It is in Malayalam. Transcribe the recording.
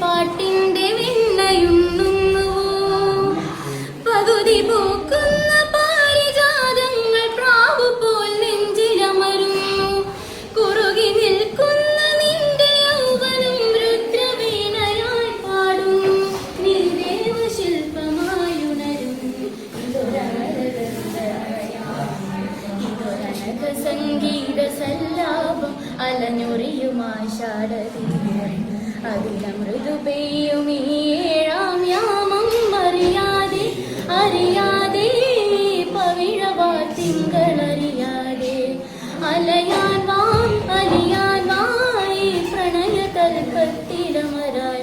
പാട്ടിന്റെ വെണ്ണയുണ്ണുന്നു. പകുതി പൂക്കുന്ന. സംഗീത സല്ലാപം അലഞ്ഞൊറിയും ആഷാടതി അതിനമൃദു പെയ്യും ഏഴാം യാമം. അറിയാതെ അറിയാതെ പവിഴവാ തിങ്കളറിയാതെ അലയാൻ വാ അലിയാൻ വായി പ്രണയ തൽക്കത്തിലമരായ